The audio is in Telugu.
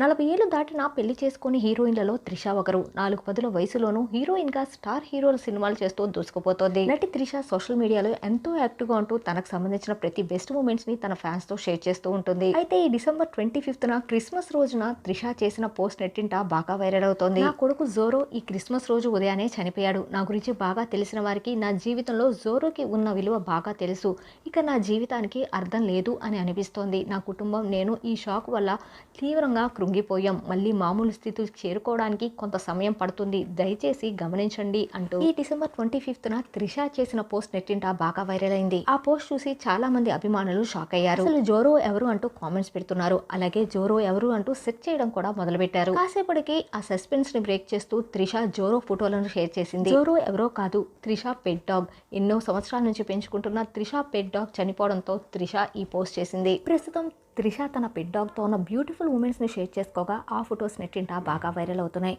నలభై ఏళ్ళు దాటిన పెళ్ళి చేసుకుని హీరోయిన్లలో త్రిష ఒకరు. నాలుగు పదుల వయసులోనూ హీరోయిన్గా స్టార్ హీరోల సినిమాలు చేస్తూ దూసుకుపోతోంది. నటి త్రిష సోషల్ మీడియాలో ఎంతో యాక్టివ్గా ఉంటూ తనకు సంబంధించిన ప్రతి బెస్ట్ మూమెంట్స్ని తన ఫ్యాన్స్తో షేర్ చేస్తూ ఉంటుంది. అయితే ఈ డిసెంబర్ ట్వంటీ ఫిఫ్త్ క్రిస్మస్ రోజున త్రిష చేసిన పోస్ట్ నెట్టింట బాగా వైరల్ అవుతోంది. నా కొడుకు జోరో ఈ క్రిస్మస్ రోజు ఉదయాన్నే చనిపోయాడు. నా గురించి బాగా తెలిసిన వారికి నా జీవితంలో జోరోకి ఉన్న విలువ బాగా తెలుసు. ఇక నా జీవితానికి అర్థం లేదు అని అనిపిస్తోంది. నా కుటుంబం నేను ఈ షాక్ వల్ల తీవ్రంగా కృంగిపోయాం మళ్ళీ మామూలు స్థితికి చేరుకోవడానికి కొంత సమయం పడుతుంది. దయచేసి గమనించండి అంటూ ఈ డిసెంబర్ ట్వంటీ ఫిఫ్త్ న త్రిష చేసిన పోస్ట్ నెట్టింట బాగా వైరల్ అయింది. ఆ పోస్ట్ చూసి చాలా మంది అభిమానులు షాక్ అయ్యారు. అసలు జోరో ఎవరు అంటూ కామెంట్స్ పెడుతున్నారు. అలాగే జోరో ఎవరు అంటూ సెర్చ్ చేయడం కూడా మొదలుపెట్టారు. కాసేపటికి ఆ సస్పెన్స్ని బ్రేక్ చేస్తూ త్రిష జోరో ఫోటోలను షేర్ చేసింది. జోరో ఎవరో కాదు త్రిష పెట్ డాగ్. ఎన్నో సంవత్సరాల నుంచి పెంచుకుంటున్న త్రిష పెట్ డాగ్ చనిపోవడంతో త్రిష ఈ పోస్ట్ చేసింది. ప్రస్తుతం త్రిష తన పెట్ డాగ్తో ఉన్న బ్యూటిఫుల్ ఉమెన్స్ని షేర్ చేసుకోగా ఆ ఫొటోస్ నెట్టింట బాగా వైరల్ అవుతున్నాయి.